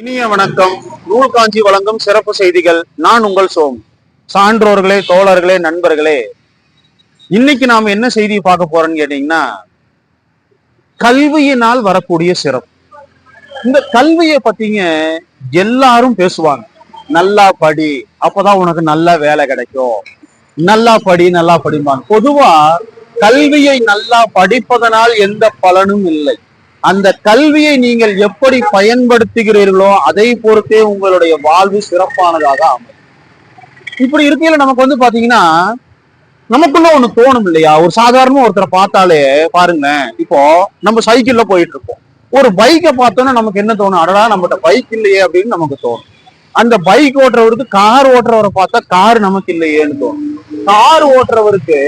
இனிய வணக்கம். நூல் காஞ்சி வழங்கும் சிறப்பு செய்திகள். நான் உங்கள் சோம். சான்றோர்களே தோழர்களே நண்பர்களே. இன்னைக்கு நாம என்ன செய்தி பார்க்க போறோம்னு கேட்டீங்கன்னா கல்வியினால் வரக்கூடிய சிறப்பு. இந்த கல்வியை பத்திங்க எல்லாரும் பேசுவாங்க. நல்லா படி அப்பதான் உனக்கு நல்ல வேலை கிடைக்கும். நல்லா படி நல்லா படிப்பாங்க பொதுவா கல்வியை நல்லா படிப்பதனால் எந்த பலனும் இல்லை. அந்த கல்வியை நீங்கள் எப்படி பயன்படுத்துகிறீர்களோ அதை பொறுத்தே உங்களுடைய வாழ்வு சிறப்பானதாக அமையும். இப்படி இருக்கையில நமக்கு வந்து பாத்தீங்கன்னா நமக்குள்ள ஒண்ணு தோணும் இல்லையா? ஒரு சாதாரண ஒருத்தரை பார்த்தாலே பாருங்க இப்போ நம்ம சைக்கிள்ல போயிட்டு இருப்போம் ஒரு பைக்கை பார்த்தோன்னா நமக்கு என்ன தோணும்? அடடா நம்மகிட்ட பைக் இல்லையே அப்படின்னு நமக்கு தோணும். அந்த பைக் ஓட்டுறவருக்கு கார் ஓட்டுறவரை பார்த்தா கார் நமக்கு இல்லையேன்னு தோணும். கார் ஓட்டுறவருக்கு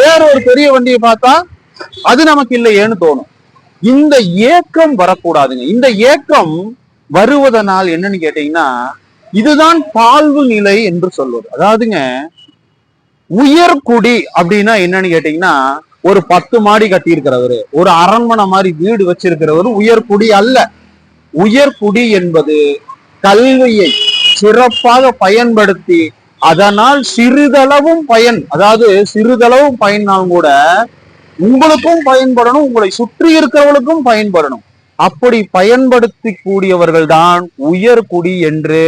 வேற ஒரு பெரிய வண்டியை பார்த்தா அது நமக்கு இல்லையேன்னு தோணும். இந்த ஏக்கம் வரக்கூடாதுங்க. இந்த ஏக்கம் வருவதனால் என்னன்னு கேட்டீங்கன்னா இதுதான் தாழ்வு நிலை என்று சொல்வது. அதாவதுங்க உயர்குடி அப்படின்னா என்னன்னு கேட்டீங்கன்னா ஒரு பத்து மாடி கட்டி இருக்கிறவரு ஒரு அரண்மனை மாதிரி வீடு வச்சிருக்கிறவர் உயர்குடி அல்ல. உயர்குடி என்பது கல்வியை சிறப்பாக பயன்படுத்தி அதனால் சிறிதளவும் பயன் அதாவது சிறிதளவும் பயனாலும் கூட உங்களுக்கும் பயன்படணும் உங்களை சுற்றி இருக்கிறவர்களுக்கும் பயன்படணும். அப்படி பயன்படுத்தி கூடியவர்கள் தான் உயர்குடி என்று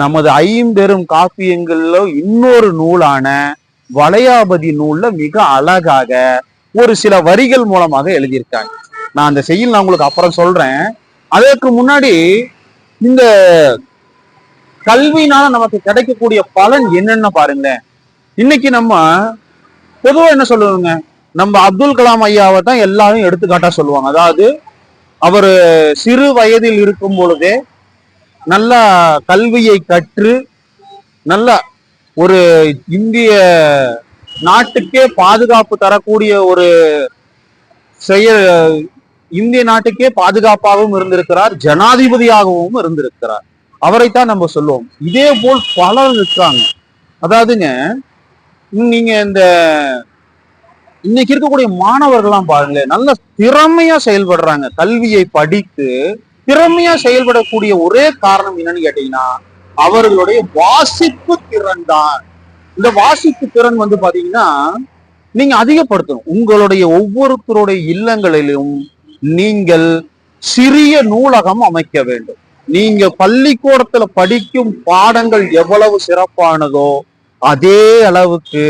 நமது ஐம்பெரும் காப்பியங்கள்ல இன்னொரு நூலான வளையாபதி நூல்ல மிக அழகாக ஒரு சில வரிகள் மூலமாக எழுதியிருக்காங்க. நான் அந்த செய்யுள் நான் உங்களுக்கு அப்புறம் சொல்றேன். அதற்கு முன்னாடி இந்த கல்வினால நமக்கு கிடைக்கக்கூடிய பலன் என்னன்னு பாருங்களேன். இன்னைக்கு நம்ம பொதுவா என்ன சொல்லுவோங்க? நம்ம அப்துல் கலாம் ஐயாவை தான் எல்லாரும் எடுத்துக்காட்டா சொல்லுவாங்க. அதாவது அவர் சிறு வயதில் இருக்கும் பொழுதே நல்ல கல்வியை கற்று நல்ல ஒரு இந்திய நாட்டுக்கே பாதுகாப்பு தரக்கூடிய ஒரு செயல் இந்திய நாட்டுக்கே பாதுகாப்பாகவும் இருந்திருக்கிறார் ஜனாதிபதியாகவும் இருந்திருக்கிறார். அவரைத்தான் நம்ம சொல்லுவோம். இதே போல் பலர் இருக்காங்க. அதாவதுங்க நீங்க இந்த இன்னைக்கு இருக்கக்கூடிய மாணவர்கள்லாம் பாருங்களேன் நல்ல திறமையா செயல்படுறாங்க. கல்வியை படித்து திறமையா செயல்படக்கூடிய ஒரே காரணம் என்னன்னு கேட்டீங்கன்னா அவர்களுடைய வாசிப்பு திறன் தான். இந்த வாசிப்பு திறன் வந்து பாத்தீங்கன்னா நீங்க அதிகப்படுத்தணும். உங்களுடைய ஒவ்வொருத்தருடைய இல்லங்களிலும் நீங்கள் சிறிய நூலகம் அமைக்க வேண்டும். நீங்க பள்ளிக்கூடத்துல படிக்கும் பாடங்கள் எவ்வளவு சிறப்பானதோ அதே அளவுக்கு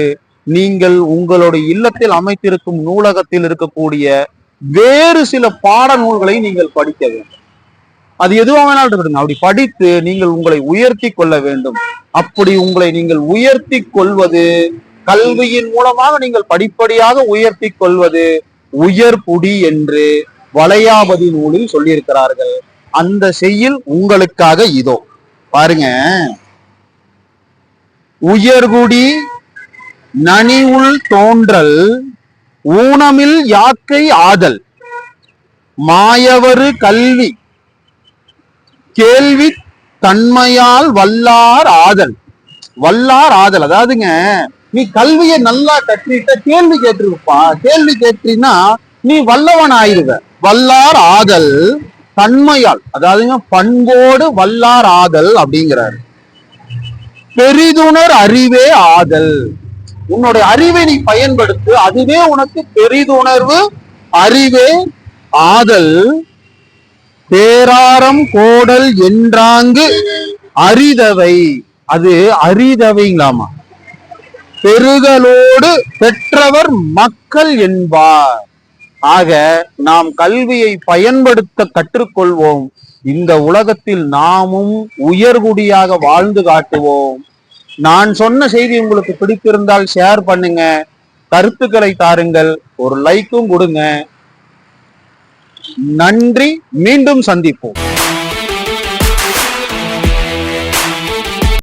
நீங்கள் உங்களுடைய இல்லத்தில் அமைத்திருக்கும் நூலகத்தில் இருக்கக்கூடிய வேறு சில பாட நூல்களை நீங்கள் படிக்க வேண்டும். அது எதுவாக வேணாலும் இருக்கட்டும். அப்படி படித்து நீங்கள் உங்களை உயர்த்தி கொள்ள வேண்டும். அப்படி உங்களை நீங்கள் உயர்த்தி கொள்வது கல்வியின் மூலமாக நீங்கள் படிப்படியாக உயர்த்தி கொள்வது உயர்குடி என்று வளையாபதி நூலில் சொல்லியிருக்கிறார்கள். அந்த செய்யில் உங்களுக்காக இதோ. பாருங்க. உயர்குடி நனி உள் தோன்றல் ஊனமில் யாக்கை ஆதல். மாயவரு கல்வி கேள்வி தன்மையால் வல்லார் ஆதல். வல்லார் ஆதல். அதாவதுங்க நீ கல்வியை நல்லா கற்றிட்ட கேள்வி கேட்டிருப்பா. கேள்வி கேட்டீங்கன்னா நீ வல்லவன் ஆயிருவ வல்லார் ஆதல் தன்மையால். அதாவதுங்க பண்போடு வல்லார் ஆதல் அப்படிங்கிறாரு. பெரிதுணர் அறிவே ஆதல். உன்னுடைய அறிவை நீ பயன்படுத்து அதுவே உனக்கு பெரிதுணர்வு அறிவே ஆதல் பேராரம் கோடல் என்றாங்கு அரிதவை அது அரிதவைங்களாமா பெருகலோடு பெற்றவர் மக்கள் என்பார். ஆக நாம் கல்வியை பயன்படுத்த கற்றுக்கொள்வோம். இந்த உலகத்தில் நாமும் உயர்குடியாக வாழ்ந்து காட்டுவோம். நான் சொன்ன செய்தி உங்களுக்கு பிடித்திருந்தால் ஷேர் பண்ணுங்க. கருத்துக்களை தாருங்கள். ஒரு லைக்கும் கொடுங்க. நன்றி. மீண்டும் சந்திப்போம்.